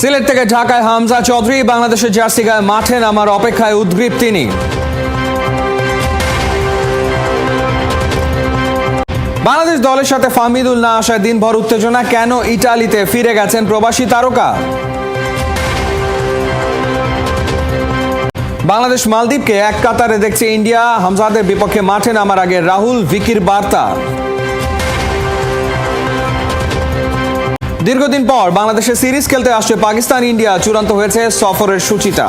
সিলেট থেকে ঢাকায় হামজা চৌধুরী, বাংলাদেশের জার্সি গায়ে মাঠে নামার অপেক্ষায় উদ্গ্রীব তিনি। বাংলাদেশ দলের সাথে ফাহমিদুল না আসায় দিনভর উত্তেজনা, কেন ইটালিতে ফিরে গেছেন প্রবাসী তারকা? বাংলাদেশ মালদ্বীপকে এক কাতারে দেখছে ইন্ডিয়া, হামজাদের বিপক্ষে মাঠে নামার আগে রাহুল, ভিকির বার্তা। দীর্ঘদিন পর বাংলাদেশে সিরিজ খেলতে আসছে পাকিস্তান, ইন্ডিয়া। চূড়ান্ত হয়েছে সফরের সূচিতা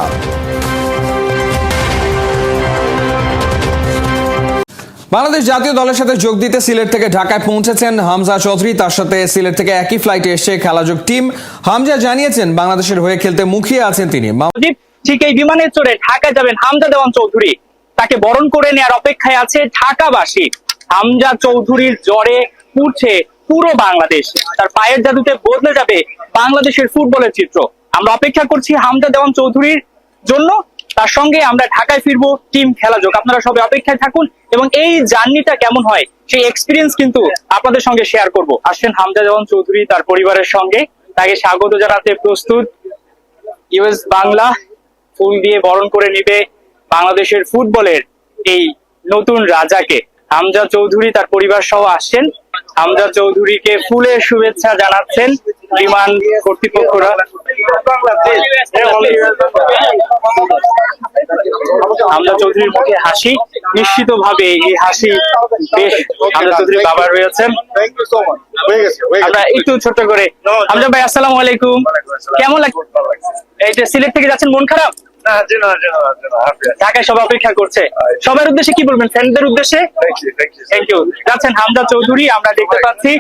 বাংলাদেশ জাতীয় দলের সাথে যোগ দিতে সিলেট থেকে ঢাকায় পৌঁছেছেন হামজা চৌধুরী। তার সাথে সিলেট থেকে একই ফ্লাইটে এসে খেলাযোগ টিম হামজা জানিয়েছেন, বাংলাদেশের হয়ে খেলতে মুখিয়ে আছেন তিনি। ঠিক এই বিমানে চড়ে ঢাকা যাবেন হামজা দেওয়ান চৌধুরী। তাকে বরণ করে নেওয়ার অপেক্ষায় আছে ঢাকাবাসী। হামজা চৌধুরীর জ্বরে পুড়ছে পুরো বাংলাদেশ। তার পায়ের জাদুতে বদলে যাবে বাংলাদেশের ফুটবলের চিত্র। আমরা অপেক্ষা করছি হামজা দেওয়ান চৌধুরীর জন্য। তার সঙ্গে আমরা ঢাকায় ফিরবো টিম খেলা যোগ। আপনারা সবাই অপেক্ষায় থাকুন এবং এই জার্নিটা কেমন হয় সেই এক্সপিরিয়েন্স কিন্তু আপনাদের সঙ্গে শেয়ার করব। আসছেন হামজা দেওয়ান চৌধুরী তার পরিবারের সঙ্গে। তাকে স্বাগত জানাতে প্রস্তুত। ইউএস বাংলা ফুল দিয়ে বরণ করে নিবে বাংলাদেশের ফুটবলের এই নতুন রাজাকে। হামজা চৌধুরী তার পরিবার সহ আসছেন। হামজা চৌধুরীকে ফুলের শুভেচ্ছা জানাচ্ছেন বিমান কর্তৃপক্ষরা। হামজা চৌধুরীর মুখে হাসি। নিশ্চিত ভাবে এই হাসি বেশ হামজা চৌধুরীর বাবা রয়েছেন একটু ছোট্ট করে হামজা ভাই, আসসালামু আলাইকুম। কেমন লাগে এই যে সিলেট থেকে যাচ্ছেন, মন খারাপ? ঢাকায় সবাই অপেক্ষা করছে। সবার উদ্দেশ্যে কি বলবেন? ফ্যানদের উদ্দেশ্যে. থ্যাংক ইউ যাচ্ছেন হামদা চৌধুরী আমরা দেখতে পাচ্ছি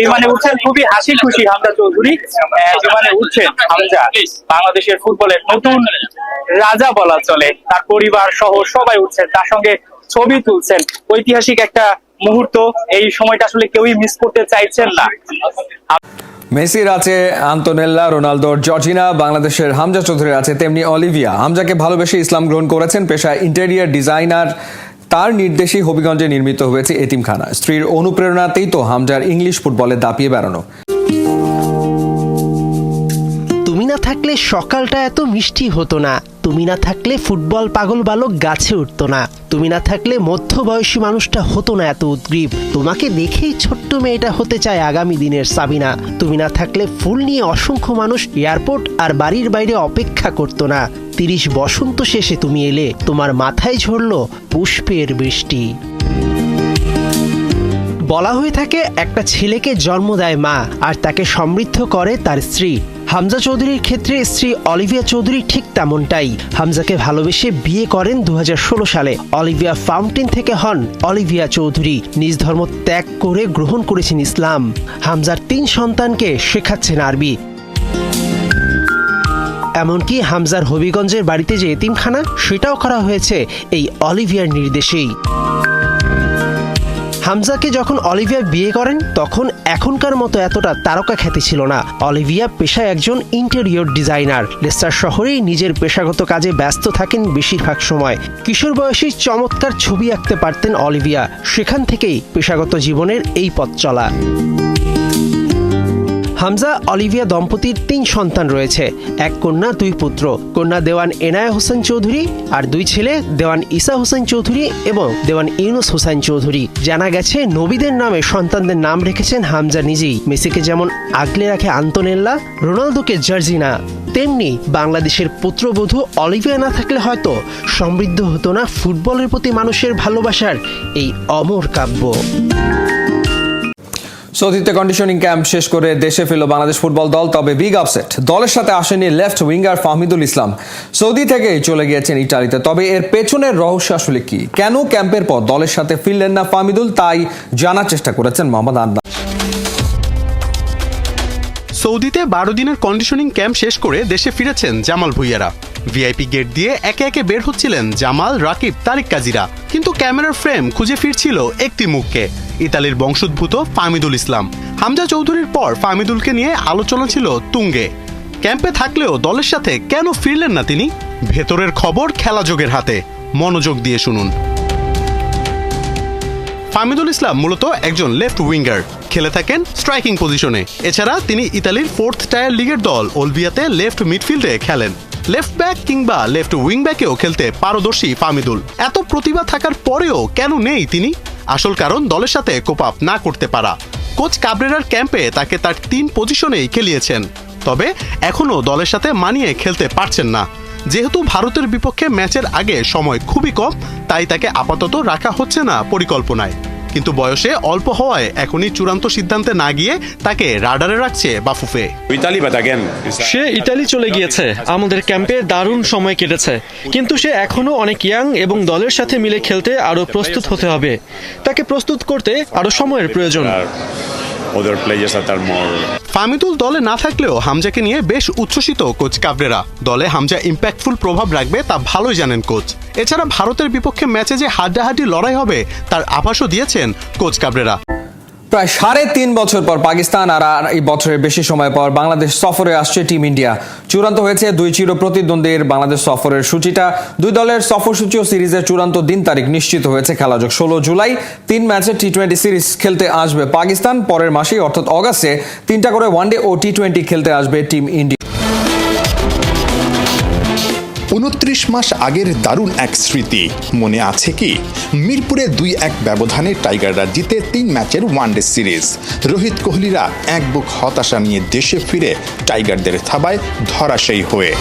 বিমানে উঠছেন খুবই হাসি খুশি হামদা চৌধুরী বিমানে উঠছেন হামজা। বাংলাদেশের ফুটবলের নতুন রাজা বলা চলে। তার পরিবার সহ সবাই উঠছেন তার সঙ্গে ছবি তুলছেন। ঐতিহাসিক একটা মুহূর্ত এই সময়টা আসলে কেউই মিস করতে চাইছেন না। মেসির আছে আন্তোনেল্লা রোনালদোর জর্জিনা, বাংলাদেশের হামজা চৌধুরীর আছে তেমনি অলিভিয়া। হামজাকে ভালোবেসে ইসলাম গ্রহণ করেছেন পেশায় ইন্টেরিয়ার ডিজাইনার। তার নির্দেশেই হবিগঞ্জে নির্মিত হয়েছে এতিমখানা। স্ত্রীর অনুপ্রেরণাতেই তো হামজার ইংলিশ ফুটবলে দাপিয়ে বেড়ানো। না থাকলে সকালটা এত মিষ্টি হতো না। তুমি না থাকলে ফুটবল পাগল বালক গাছে উঠতো না। তুমি না থাকলে মধ্যবয়সী মানুষটা হতো না এত উদ্গ্রীব। তোমাকে দেখেই ছোট্ট মেয়েটা হতে চায় আগামী দিনের সাবিনা। তুমি না থাকলে ফুল নিয়ে অসংখ্য মানুষ এয়ারপোর্ট আর বাড়ির বাইরে অপেক্ষা করতো না। তিরিশ বসন্ত শেষে তুমি এলে, তোমার মাথায় ঝরলো পুষ্পের বৃষ্টি। বলা হয়ে থাকে, একটা ছেলেকে জন্ম দেয় মা, আর তাকে সমৃদ্ধ করে তার স্ত্রী। হামজা চৌধুরীর ক্ষেত্রে স্ত্রী অলিভিয়া চৌধুরী ঠিক তেমনটাই। হামজাকে ভালোবেসে বিয়ে করেন দু হাজার ষোলো সালে। অলিভিয়া ফাউন্টেন থেকে হন অলিভিয়া চৌধুরী। নিজ ধর্ম ত্যাগ করে গ্রহণ করেছেন ইসলাম। হামজার তিন সন্তানকে শেখাচ্ছেন আরবি। এমনকি হামজার হবিগঞ্জের বাড়িতে যে এতিমখানা, সেটাও করা হয়েছে এই অলিভিয়ার নির্দেশেই। হামজাকে যখন অলিভিয়া বিয়ে করেন, তখন এখনকার মতো এতটা তারকা খ্যাতি ছিল না। অলিভিয়া পেশায় একজন ইন্টেরিয়র ডিজাইনার লেস্টার শহরেই নিজের পেশাগত কাজে ব্যস্ত থাকেন বেশিরভাগ সময়। কিশোর বয়সী চমৎকার ছবি আঁকতে পারতেন অলিভিয়া। সেখান থেকেই পেশাগত জীবনের এই পথ চলা। হামজা অলিভিয়া দম্পতির তিন সন্তান রয়েছে। এক কন্যা, দুই পুত্র। কন্যা দেওয়ান এনায়া হোসেন চৌধুরী আর দুই ছেলে দেওয়ান ইসা হোসেন চৌধুরী এবং দেওয়ান ইউনুস হোসেন চৌধুরী। জানা গেছে, নবীদের নামে সন্তানদের নাম রেখেছেন হামজা নিজেই। মেসিকে যেমন আগলে রাখে আন্তনেল্লা, রোনালদোকে জার্জিনা, তেমনি বাংলাদেশের পুত্রবধূ অলিভিয়া না থাকলে হয়তো সমৃদ্ধ হতো না ফুটবলের প্রতি মানুষের ভালোবাসার এই অমর কাব্য। সৌদিতে কন্ডিশনিং ক্যাম্প শেষ করে দেশে ফিরল বাংলাদেশ ফুটবল দল, তবে বিগ আপসেট দলের সাথে আসেনি left winger Fahmidul Islam. Saudi থেকে চলে গিয়েছেন ইটালিতে। তবে এর পেছনের রহস্য আসলে কি? কেন ক্যাম্পের পর দলের সাথে ফিরলেন না ফাহমিদুল? তাই জানার চেষ্টা করেছেন মোহাম্মদ আন্না বারো দিনের কন্ডিশনিং ক্যাম্প শেষ করে দেশে ফিরেছেন জামাল ভুইয়ারা। ভিআইপি গেট দিয়ে একে একে বের হচ্ছিলেন জামাল, রাকিব, তারিক কাজিরা। কিন্তু ক্যামেরার ফ্রেম খুঁজে ফিরছিল একটি মুখকে। ইতালির বংশোদ্ভূত ফাহমিদুল ইসলাম। হামজা চৌধুরীর পর ফামিদুলকে নিয়ে আলোচনা ছিল তুঙ্গে। ক্যাম্পে থাকলেও দলের সাথে কেন ফিরলেন না তিনি? ভেতরের খবর খেলাযোগের হাতে। মনোযোগ দিয়ে শুনুন। ফাহমিদুল ইসলাম মূলত একজন লেফট উইঙ্গার খেলে থাকেন স্ট্রাইকিং পজিশনে এছাড়া তিনি ইতালির ফোর্থ টায়ার লিগের দল ওলভিয়াতে লেফট মিডফিল্ডে খেলেন। লেফট ব্যাক কিংবা লেফট উইং ব্যাকেও খেলতে পারদর্শী ফামিদুল এত প্রতিভা থাকার পরেও কেন নেই তিনি? আসল কারণ দলের সাথে কোপ আপ না করতে পারা। কোচ কাবরেরার ক্যাম্পে তাকে তার তিন পজিশনেই খেলিয়েছেন। তবে এখনও দলের সাথে মানিয়ে খেলতে পারছেন না। যেহেতু ভারতের বিপক্ষে ম্যাচের আগে সময় খুবই কম তাই তাকে আপাতত রাখা হচ্ছে না পরিকল্পনায়। কিন্তু বয়সে অল্প হওয়ায় এখনই চূড়ান্ত সিদ্ধান্তে না গিয়ে তাকে রাডারে রাখছে বাফুফে। সে ইতালি চলে গিয়েছে। আমাদের ক্যাম্পে দারুণ সময় কেটেছে। কিন্তু সে এখনও অনেক ইয়াং এবং দলের সাথে মিলে খেলতে আরও প্রস্তুত হতে হবে। তাকে প্রস্তুত করতে আরও সময়ের প্রয়োজন। Other players that are more Famidul দলে না থাকলেও হামজাকে নিয়ে বেশ উচ্ছ্বসিত কোচ কাবরেরা। দলে হামজা ইম্প্যাক্টফুল প্রভাব রাখবে তা ভালোই জানেন কোচ। এছাড়া ভারতের বিপক্ষে ম্যাচে যে হাড্ডাহাড্ডি লড়াই হবে, তার আভাসও দিয়েছেন কোচ কাবরেরা। প্রায় সাড়ে তিন বছর পর পাকিস্তান আর এই বছরের বেশি সময় পর বাংলাদেশ সফরে আসছে টিম ইন্ডিয়া। চূড়ান্ত হয়েছে দুই চির প্রতিদ্বন্দ্বীর বাংলাদেশ সফরের সূচিটা। দুই দলের সফরসূচি ও সিরিজের চূড়ান্ত দিন তারিখ নিশ্চিত হয়েছে খেলাযোগ ষোলো জুলাই তিন ম্যাচের টি টোয়েন্টি সিরিজ খেলতে আসবে পাকিস্তান। পরের মাসেই, অর্থাৎ অগাস্টে, তিনটা করে ওয়ানডে ও টি টোয়েন্টি খেলতে আসবে টিম ইন্ডিয়া। উনত্রিশ মাস আগের দারুণ এক স্মৃতি। মনে আছে কি? মিরপুরে দুই এক ব্যবধানে টাইগাররা জিতে তিন ম্যাচের ওয়ানডে সিরিজ। রোহিত কোহলিরা এক বুক হতাশা নিয়ে দেশে ফিরে টাইগারদের থাবায় ধরাশায়ী হয়ে।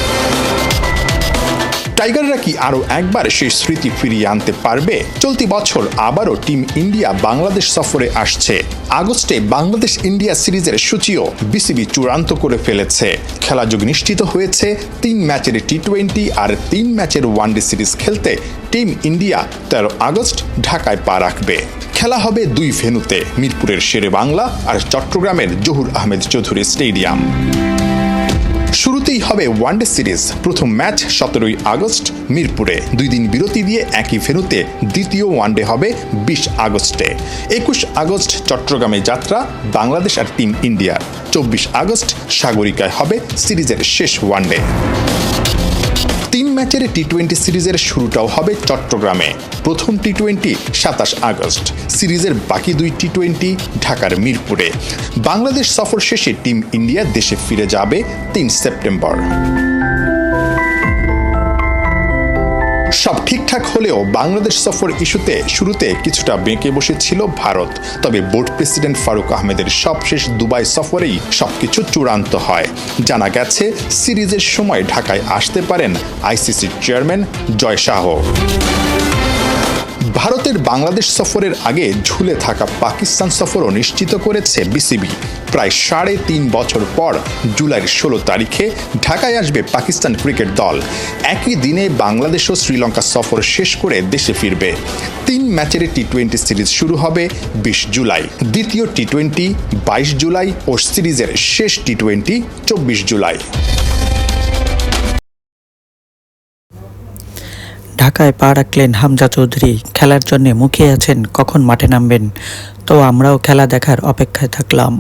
টাইগাররা কি আরও একবার সেই স্মৃতি ফিরিয়ে আনতে পারবে? চলতি বছর আবারও টিম ইন্ডিয়া বাংলাদেশ সফরে আসছে। আগস্টে বাংলাদেশ ইন্ডিয়া সিরিজের সূচিও বিসিবি চূড়ান্ত করে ফেলেছে। খেলাযোগ নিশ্চিত হয়েছে, তিন ম্যাচের টি টোয়েন্টি আর তিন ম্যাচের ওয়ানডে সিরিজ খেলতে টিম ইন্ডিয়া তেরো আগস্ট ঢাকায় পা রাখবে। খেলা হবে দুই ভেনুতে মিরপুরের শেরে বাংলা আর চট্টগ্রামের জহুর আহমেদ চৌধুরী স্টেডিয়াম। শুরুতেই হবে ওয়ানডে সিরিজ প্রথম ম্যাচ সতেরোই আগস্ট মিরপুরে। দুই দিন বিরতি দিয়ে একই ফেরুতে দ্বিতীয় ওয়ানডে হবে বিশ আগস্টে। একুশ আগস্ট চট্টগ্রামে যাত্রা, বাংলাদেশ আর টিম ইন্ডিয়ার চব্বিশ আগস্ট সাগরিকায় হবে সিরিজের শেষ ওয়ানডে তিন ম্যাচের টি টোয়েন্টি সিরিজের শুরুটাও হবে চট্টগ্রামে। প্রথম টি টোয়েন্টি সাতাশ আগস্ট, সিরিজের বাকি দুই টি টোয়েন্টি ঢাকার মিরপুরে। বাংলাদেশ সফর শেষে টিম ইন্ডিয়া দেশে ফিরে যাবে তিন সেপ্টেম্বর। সব ঠিকঠাক হলেও বাংলাদেশ সফর ইস্যুতে শুরুতে কিছুটা বেঁকে বসেছিল ভারত। তবে বোর্ড প্রেসিডেন্ট ফারুক আহমেদের সবশেষ দুবাই সফরেই সবকিছু চূড়ান্ত হয়। জানা গেছে, সিরিজের সময় ঢাকায় আসতে পারেন আইসিসির চেয়ারম্যান জয় শাহ। ভারতের বাংলাদেশ সফরের আগে ঝুলে থাকা পাকিস্তান সফরও নিশ্চিত করেছে বিসিবি। প্রায় সাড়ে তিন বছর পর জুলাইয়ের ষোলো তারিখে ঢাকায় আসবে পাকিস্তান ক্রিকেট দল। একই দিনে বাংলাদেশ ও শ্রীলঙ্কা সফর শেষ করে দেশে ফিরবে। তিন ম্যাচের টি টোয়েন্টি সিরিজ শুরু হবে বিশ জুলাই। দ্বিতীয় টি টোয়েন্টি বাইশ জুলাই ও সিরিজের শেষ টি টোয়েন্টি চব্বিশ জুলাই। ঢাকায় পা রাখলেন হামজা চৌধুরী। খেলার জন্য মুখিয়ে আছেন, কখন মাঠে নামবেন? তো আমরাও খেলা দেখার অপেক্ষায় থাকলাম।